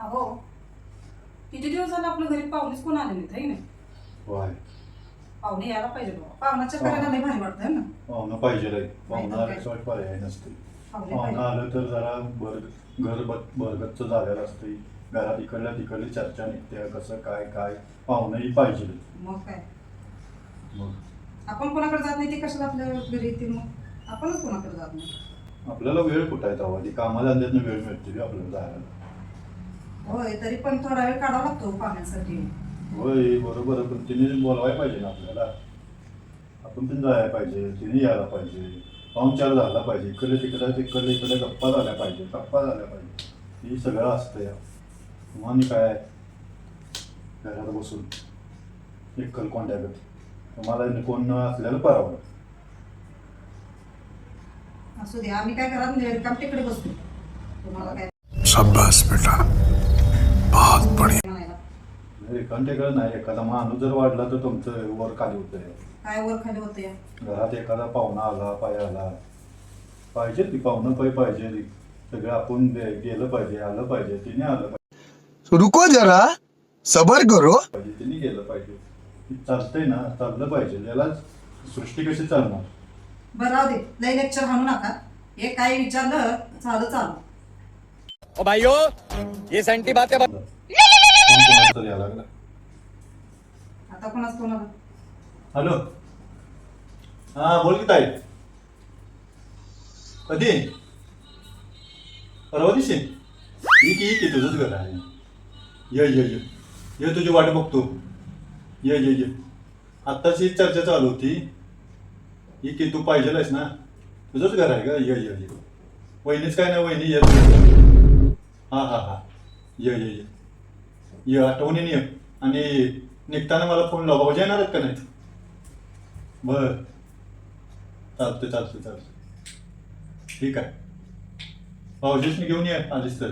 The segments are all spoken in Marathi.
अहो किती दिवस झाले आपल्या घरी पाहुणेच कोण आले नाहीत है ना होय. पाहुणे यायला पाहिजे बाबा पाहुणाच्या करायला नाही भारी वाटत है ना? पाहुणं पाहिजे पाहुणं नाही. आल्याशिवाय पर्याय नसते पाहुणे पाहुणं पाहिजे. आलं तर जरा बर घर ब- बरगतचं झालेलं असते घरात इकडल्या तिकडली चर्चा निघते कसं काय काय. पाहुणंही पाहिजे. मग काय? मग? आपण कोणाकडे जात नाही ते कशाला आपल्या घरी येतील मग? आपणच कोणाकडे जात नाही. आपल्याला वेळ कुठायचा हवा ती कामाधंद्यातनं वेळ मिळते रे आपल्याला जायला. होय तरी पण थोडा वेळ काढावा लागतो पाहुण्यासाठी होय बरोबर आहे, पण तिने बोलवायला पाहिजे ना आपल्याला. आपण पण जायला पाहिजे तिने यायला पाहिजे. पाहुणचार झाला पाहिजे इकडे तिकडे तिकडे इकडे गप्पा झाल्या पाहिजे गप्पा झाल्या पाहिजे. ही सगळं असतं या तुम्हाला काय? घरात बसून. एक कोंड्यागत. तुम्हाला कोण न असलेलं परवडत असू दे आम्ही काय घरात रिकाम तिकडे बसतो. तुम्हाला काय? शाबाश बेटा. बढ़िया। म्हणायला एकांटेकडे नाही एखादा माणूस जर वाढला तर तुमचं वर खाली होतंय. काय वर खाली होतं या घरात एखादा पाहुणा आला पाय आला पाहिजे ती पाहुणं पाय पाहिजे ती. सगळं आपण गे- गेलं पाहिजे आलं पाहिजे तिने आलं रुको जरा सबर करो. पाहिजे तिने गेलं पाहिजे. ती चालतंय ना चाललं पाहिजे. याला सृष्टी कशी चालणार? बरं राहू दे. लय लेक्चर हाणू नका. हे काय विचारलं चालू चालू. ओ भाइयों ये सैंटी बातें कोण कोणाला तरी यायला लागला. आता कोणाच कोणाला? हॅलो. हा बोल की ताई. कधी? परवा दिवशी? ये की ये की तुझंच घर आहे. ये ये ये. ये तुझी वाट बघतो. ये ये ये. आत्ताची चर्चा चालू होती. ये की तू पाहिजेल आहेस ना? तुझंच घर आहे का? ये ये ये. वहिनीच काय नाही वहिनी ये. हां हां हां. ये ये ये. ये आठवणीने ये आणि निघताना मला फोन लावा. भाऊजी येणार आहेत का नाही बर. चालते चालतं चालतं ठीक आहे. भाऊजीसनी घेऊन ये आधीच तर.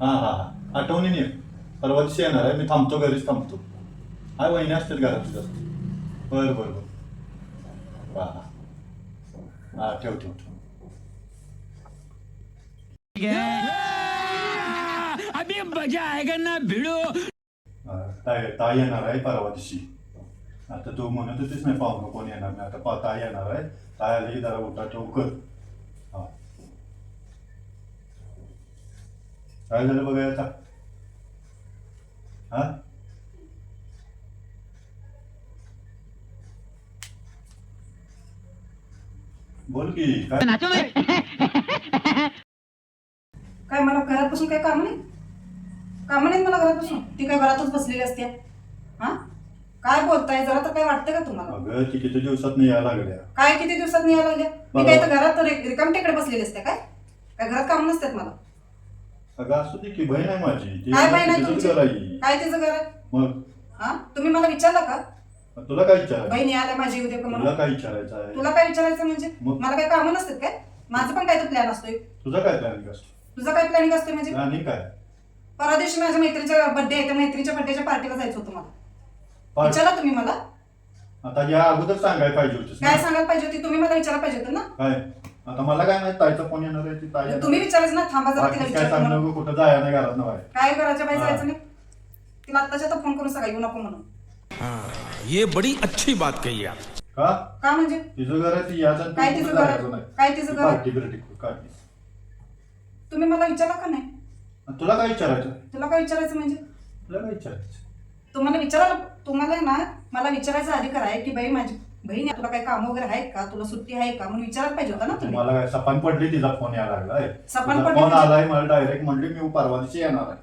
हां हां हां. आठवणीने ये परवा दिवशी येणार आहे. मी थांबतो घरीच थांबतो. हा वहिनी असतात घरात तुझ्या बरं बरं बरं. हां हां. हां ठेव ठेव ठेव. अभी मजा आएगा ना भिड़ो अं, ताई ताई येणार आहे परवा दिवशी आता तू म्हणत होतीस नाही पाहुणं कोण येणार नाही आता पा ताई येणार आहे ताई आली की जरा उठा ठेव कर हा काय झालं बघा आता हा बोल की काय काय मला घरात बसून काय काम नाही काम नाही मला घरात बसून ती काय? घरातच बसलेली असते. हा? काय बोलताय? जरा तर काय वाटतं का तुम्हाला? अगं ती किती दिवसात नाही यायला लागल्या. काय किती दिवसात नाही यायला लागल्या? मी काय तर घरात रि- रिकाम टेकडे बसलेली असते काय? काय घरात काम नसतात मला. अगं असू दे की बहीण आहे माझी. ती काय तिचंच तुमची? घर आहे. काय तिचं घर आहे? मग? हा? तुम्ही मला विचारलं का? तुला काय विचारायचं? बहिणी आल्या माझी उद्या का तुला म्हणून काय विचारायचं आहे? तुला काय विचारायचं म्हणजे? मग? मला काय कामं नसतात काय? माझं पण काय तर प्लॅन असतोय. तुझा काय प्लॅनिंग असतो? तुझं काय प्लॅनिंग असतोय म्हणजे? काय? परवा दिवशी माझ्या मैत्रीच्या बर्थडे आहे त्या मैत्रीच्या बर्थडेच्या पार्टीला जायचं होतं मला विचारला तुम्ही मला आता या अगोदर सांगायला पाहिजे होतीस ना. काय सांगायला पाहिजे होती तुम्ही मला विचारायला पाहिजे होतं ना काय आता मला काय माहीत ताईचा फोन येणार आहे ती ताई येणार तुम्ही. विचारायचं ना थांबा जरा तिला बाकीचं काय विचारतो सांगू म्हणून. नको कुठं जाया नाही घरात नाही काय करायच्या बाई हा. जायचं नाही तिला आत्ताच्या आता फोन करून सांगा येऊ नको म्हणून ये बड़ी अच्छी बात कही आप का का म्हणजे तिचं घर आहे ती याचं आणि काय तिचं घर आहे? जायचं नाही. काय तिचं ती घर आहे? पार्टी बिर्टी काय तुम्ही मला विचारला का नाही तुला काय विचारायचं? तुला काय विचारायचं म्हणजे? तुला काय विचारायचं? तुम्हाला विचारायला तुम्हाला ना मला विचारायचा अधिकार आहे की बाई माझी बहीण आहे, तुला काही काम वगैरे आहेत का? तुला सुट्टी आहे का? म्हणून विचारायला पाहिजे होता ना तुम्ही. मला काय सपान पडली तिचा फोन यायला लागलाय सपान तिचा पडली फोन म्हणजे? आलाय मला डायरेक्ट म्हणले मी परवा दिवशी येणार आहे.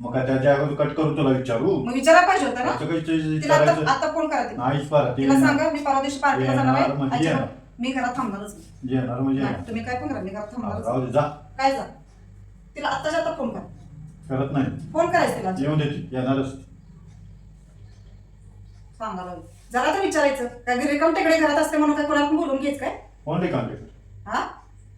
मग काय त्याच्या अगोदर कट करू तुला विचारू? मग विचारायला पाहिजे होता ना. काही तिला आता विचारायचं? आता फोन करा तिला. नाहीच बरं ती तिला सांगा मी परवा दिवशी पार्टीला जाणार येणार म्हणजे आहे येणार. अजिबात मी घरात थांबणारच नाही. येणार म्हणजे नाही, येणार. तुम्ही काय पण करा मी घरात राहू. दे जा. काय जा. तिला आत्ताच्या आता फोन करा. करत नाही. फोन करायचं तिला येऊ दे ती, येणारच. सांगा लागेल जरा तर विचारायचं. काय घरी रिकाम तिकडे घरात असते म्हणून काय कोणाला पण बोलून घ्यायच काय? कोण रे कॉन्टॅक्ट हा?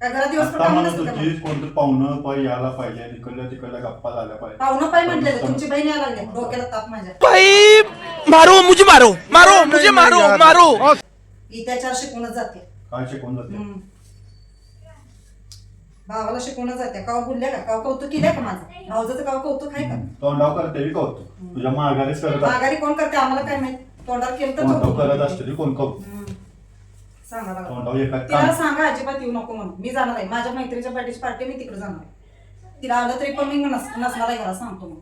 काय घरात आता काम म्हणत नसतं का मग? होती कोणतं पाहुणं पाय यायला पाहिजे तिकडल्या तिकडल्या गप्पा झाल्या पाहिजे पाहुणं पाय म्हटले तुमची बहीण यायला लागली. डोक्याला ताप माझ्या. भाई मारो मुझे मारो. मारो मुझे मारो मारो. ही त्याच्यावर शिकूनच जाते. काय शिकवून जाते? हम्म. भावाला शिकवणं जाते. काव बोलल्या का? काव कौतुक केलंय का माझं? भाऊजाचं काव कौतुक आहे का? तोंडाव करते कौतुक. तुझ्या माघारीच करत. माघारी कोण करते? आम्हाला काय माहीत? तोंडावर केलं तर तोंडाव कौतुक. करत असते ती कोण कौतुक? हम्म. सांगा लागला. तोंडाव एका तिला कान सांगा अजिबात येऊ नको म्हणून. मी जाणार आहे. माझ्या मैत्रीच्या बर्थडेची पार्टी मी तिकडे जाणार आहे. तिला आलं तरी पण मी नस- नसणार आहे घरात सांगतो मग.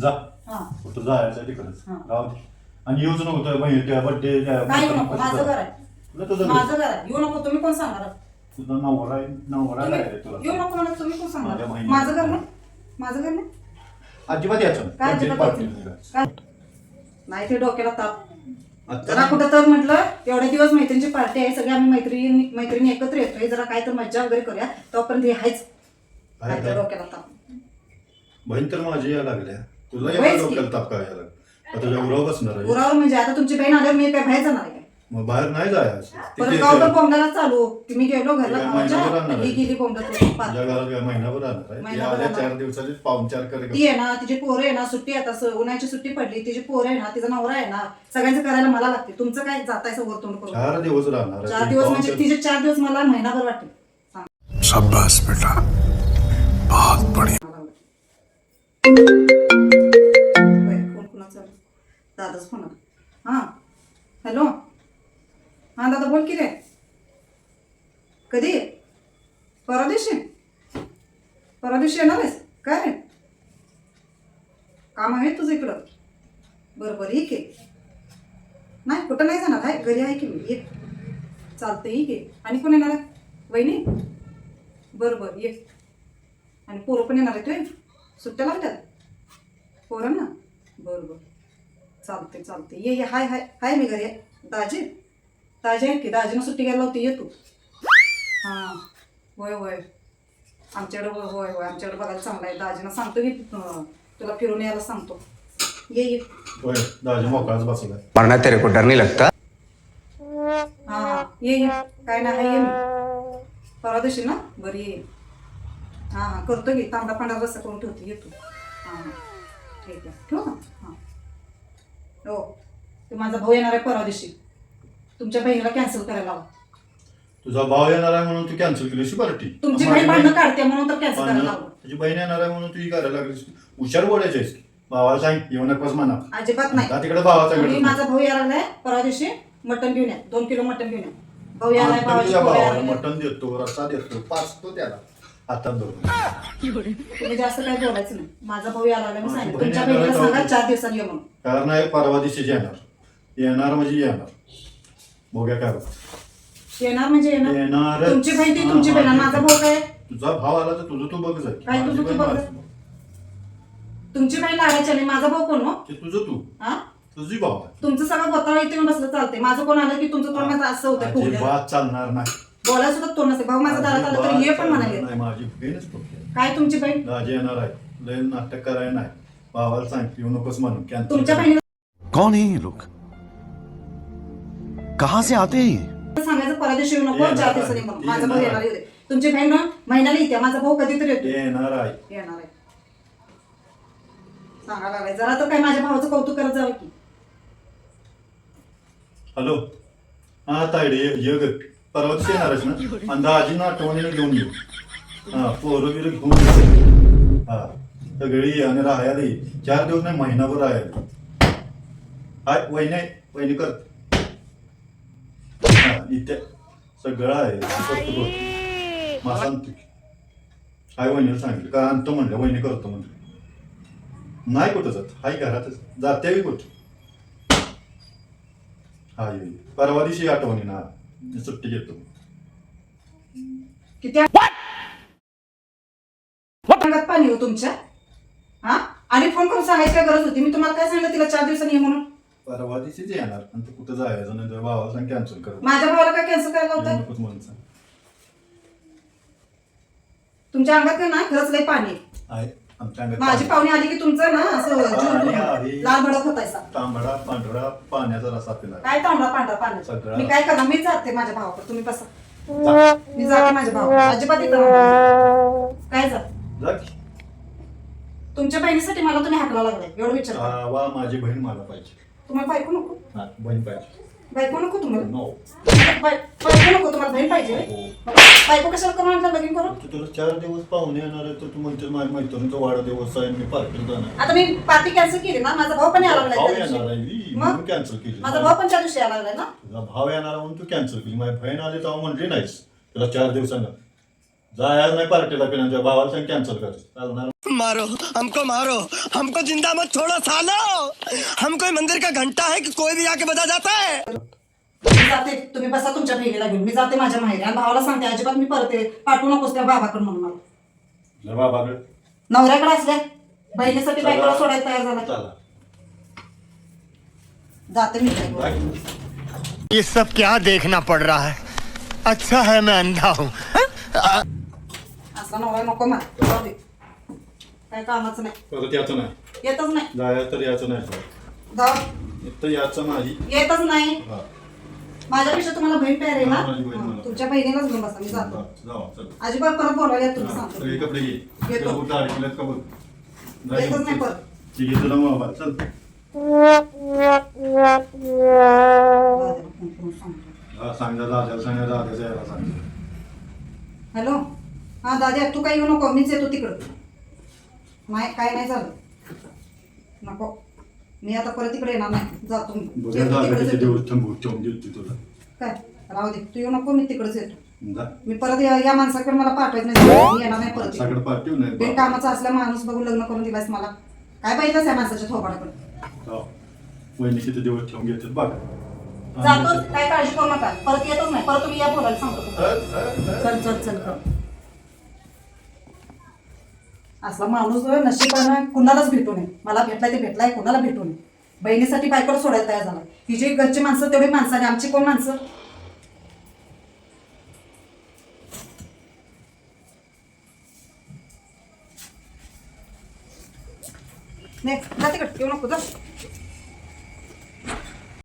जा. हा. कुठं जायचं तिकडच. हा. राहू दे. आणि येऊच नव्हतं बहिणी त्या बड्डे काय येऊ नको. माझं घर आहे. तुझं माझं घर आहे. येऊ नको. तुम्ही कोण सांगणार? तुझा नवरा आहे नवरा येऊ नको म्हणत तुम्ही कोण माझं घर नाही माझं घर नाही अजिबात यायचं नाही. काय अजिबात पार्टी यायचं नाही. काय? नाही ते डोक्याला ताप. जरा कुठं तर म्हटलं एवढे दिवस मैत्रिणीची पार्टी आहे सगळे आम्ही मैत्रिणी मैत्रिणी एकत्र येतोय जरा काय तर मज्जा वगैरे करूया. तोपर्यंत हे ते काय? डोक्याला ताप. बहीण तर माझी या लागल्या. तुला होयच एवढा की. डोक्याला ताप काय यायला आता तुझ्या उरावर बसणार आहे. उरावर म्हणजे आता तुमची बहीण आल्यावर मी काय बाहेर जाणार आहे मग बाहेर नाही जायचं. परत गावभर चालू. की मी गेलो घरला काय भावाच्या, महिनाभर ही. घरात काय महिनाभर आहे. आल्या. चार दिवसाची पाहुणचार ती आहे ना तिची पोरं आहे ना सुट्टी आता स- उन्हाळ्याची सुट्टी पडली तिची पोरं आहे ना तिचा नवरा आहे ना सगळ्यांचं करायला मला लागते. तुमचं काय जातायचं वर तोंड करून? चार दिवस राहणार. चार दिवस म्हणजे पाहुणचार- तिचे चार दिवस मला महिनाभर वाटते सांग. शाबाश बेटा. बहुत बढ़िया. फोन कुणाचा आला? दादाच फोन आला. हां हॅलो? हां दादा बोल की रे. कधी? परवा दिवशी परवा दिवशी येणार आहेस काय रे? काम आहे तुझं इकडं. बरं बरं ये आहे नाही कुठं नाही जाणार? आहे घरी आहे की मी? ये. चालतं ठीक आहे आणि कोण येणार? आहे वहिनी? बरं बरं ये. आणि पोरं पण येणार आहे तुझे सुट्ट्या लागतात? पोरं ना बरं बरं चालते चालते ये ये. हाय हाय. हाय मी घरी. आहे दाजी? दाजी आहेत की? दाजीनं सुट्टी घ्यायला होती ये तू. हां. होय होय. आमच्याकडे होय होय होय. आमच्याकडे बघायला चांगलं आहे. दाजीनं सांगतो की अं, तुला फिरून यायला सांगतो. ये ये. होय दाजी मोकळाच तेरे को डर नहीं लगता? हां हां ये ये. काय नाही आहे ये. मी परवा दिवशी ना? बरं ये ये. हां हां. करतो की. तांबडा पांढरा रस्ता करून ठेवते. ये तू. हां हां. ठीक आहे. ठेवू का? हां. हो. ते माझा भाऊ येणार आहे परवा दिवशी. तुमच्या बहिणीला कॅन्सल करायला लावा. तुझा भाव येणार आहे म्हणून तू कॅन्सल केलीस पार्टी तुमची बहीण भांडणं काढते म्हणून तर कॅन्सल करायला लावलं तुझी बहीण येणार आहे म्हणून तू ही करायला लागलीस. हुशार बोलायची आहेस. भावाला सांग येऊ नकोस म्हणा. अजिबात नाही. आता तिकडे भावाचा गट माझा भाऊ यायला लागलाय परवा दिवशी मटण घेऊन या. दोन किलो मटण घेऊन या. भाऊ यायला तुझ्या भावाला. मटण देतो रस्सा देतो पाचतो त्याला. धरून तुम्ही जास्त काही बोलायचं नाही. माझा भाऊ यायला लागला मी माझी सांगितलं. बहीण तुमच्या यायला बहिणीला सांगा लागली. चार दिवसांनी ये म्हणून. कारण आहे परवा दिवशीच येणार. येणार म्हणजे येणार. बघूया काय. येणार म्हणजे येणार. येणार. तुमची बहीण ती तुमची बहीण. आणि माझा भाऊ काय तुझा भाव आला तर तुझं तू बघ जाय काय तुझं तू बहीण बघ. तुमची बहीण लागायची आणि माझा भाऊ कोण हो? ते तुझं तू. हा? तुझी भाव आहे. तुमचं सगळं बोताळा इथे येऊन बसलं चालते माझं कोण आलं की तुमचं तोंड माझं असं होतं फुगलेलं. अजिबात चालणार नाही. बोलायला सुद्धा तोंड नसते. भाऊ माझा दारात आला तर ये पण म्हणाले. नाही. माझी बहीणच काय तुमची बहीण? दाजी येणार आहे. लय नाटक करायला नाही. भावाला सांग येऊ नकोस म्हणून. कॅन्सल तुमच्या बहिणीला कौन है ये लोग कहाँ से आते हैं सांगायचं परदेशी येऊ नको चार. दिवसांनी म्हणून. माझा भाऊ येणार आहे. तुमची बहीण ना महिन्याला येते माझा भाऊ कधीतरी येतो. येणार आहे. येणार आहे. सांगा लागलाय. जरा तर काय माझ्या भावाचं कौतुक करत जावं की. हॅलो. हा तायडे ये ये ग. परवा दिवशी येणारच ना? आणि आठवणीने घेऊन येऊ हा पोरं बिरं घेऊन. हा सगळी ये आणि राहायला ये. चार दिवस नाही महिनाभर राहायला. हाय वहिनी. वहिनी कर. हा इथे सगळं आहे. फक्त मला सांगतो की. हाय वहिनीला सांगितलं. का आणतो म्हणलं वहिनी करतो म्हणलं. नाही कुठं जात. हाय घरातच. जाते कुठं. ये. परवा दिवशी आठवणी ना सुट्टी घेतो. पाणी हो तुमच्या? हा? आणि फोन करून सांगायची गरज होती? मी तुम्हाला काय सांगितलं तिला चार दिवसांनी ये म्हणून? परवा दिवशीच येणार आणि तू कुठं जायचं नाही तुझ्या भावाला सांग कॅन्सल कर माझ्या भावाला काय कॅन्सल करायला होतं नकोस म्हणून सांग तुमच्या अंगात काय ना खरंच लय पाणी आहे. आहे आमच्या अंगात माझी पाणी. पाहुणी आली की तुमचं ना असं पाणी आहे. लाल भडक होतायचा तांबडा पांढरा पाण्याचा रसा पिला काय तांबडा पांढरा पाण्याचा सगळं. मी काय करणार मी जाते माझ्या भावाकडे तुम्ही बसा मी जाते माझ्या भावाकडे अजिबात इथं राहणार नाही. काय जात जा की. तुमच्या बहिणीसाठी मला तुम्ही हाकला लागलाय एवढं विचार करा. वा माझी बहीण मला पाहिजे तुम्हाला बायको नको हा बहीण पाहिजे बायको नको तुम्हाला नो बाय- बायको नको तुम्हाला बहीण पाहिजे बायको कशाला करून आणलं लगीन करून तुला चार दिवस पाहुणे येणार आहे तर तू म्हणते माझ्या मैत्रिणीचा वाढदिवस आहे मी पार्टीला जाणार आता मी पार्टी कॅन्सल केली ना माझा भाऊ पण यायला त्या येणार आहे. ही, मग? म्हणून कॅन्सल केली माझा भाऊ पण त्या दिवशी यायला लागलाय ना तुझा भाव येणार म्हणून तू कॅन्सल केली माझी बहीण आली तेव्हा म्हणली नाहीस तुला चार दिवसांना जायला नाही पार्टीला पिण्या तुझ्या भावाला सांग कॅन्सल कर चालणार मारो हमको मारो। हमको जिंदा मत छोड़ो सालो। हम कोई मंदिर का घंटा है कि कोई भी आके बजा जाता है? मी जाते तुम्ही बसा तुमच्या बहिणीला घेऊन. मी जाते माझ्या माहेरी. आणि भावाला सांगते अजिबात मी परत ये- पाठवू नकोस त्या बाबाकडे म्हणून मला. बाबाकडे नवऱ्याकडे असल्या बहिणीसाठी बायकोला सोडायला तयार झाला. चला. जाते मी. बाय. ये सब क्या देखना पड़ रहा है? अच्छा है मैं अंधा हूँ? असला नवरा नको मला. जाऊ दे. काय कामाचं नाही. परत याचं नाही. येतच नाही. जाया तर याचं नाही. जाऊ. तर याचं नाही. येतच नाही. हा. माझ्यापेक्षा तुम्हाला बहीण तयार आहे ना? हा, माझी बहीण हा, मला. तुमच्या बहिणीलाच घेऊन बसा मी जातो. जाऊ, चल. अजिबात परत बोलायला येत तुम्ही हा, सांगतो. सगळे कपडे घे. घेतो. कुठं अडकलेत का बघ जा येतच. नाही परत. ठीक आहे तुला मोबाईल चल. दादाला फोन करून सांगतो. हा, सांग जा दादाला सांग जा दादाच्या याला सांग. हॅलो? हा दादा तू काही येऊ नको. मीच येतो तिकडं. नाही काय नाही झालं. नको. मी आता परत तिकडे येणार नाही. येतो तिकडेच येतो. थांबू ठेवून देते तुला काय? राहू दे. तू येऊ नको मी तिकडेच येतो. जा. मी परत या या माणसाकडे मला पाठवायचं नाही. मी येणार नाही परत सगळं नाही कामाचा असला माणूस बघून लग्न करून दिलास मला. काय पाहिजेच या माणसाच्या थोबाडाकडे? ठेवून घेतात बघ. जातो काय काळजी करू नका. परत येतच नाही. परत तुम्ही या बोलायला सांगतो. चल चल चल. असला माणूस नशिबानं कुणालाच भेटू नये. मला भेटलाय ते भेटलाय कुणाला भेटू नये. बहिणीसाठी बायकोला सोडायला तयार झाला तिची घरची माणसं तेवढी माणसं आणि आमची कोण माणसं? नाही तिकडे. येऊ नको जा.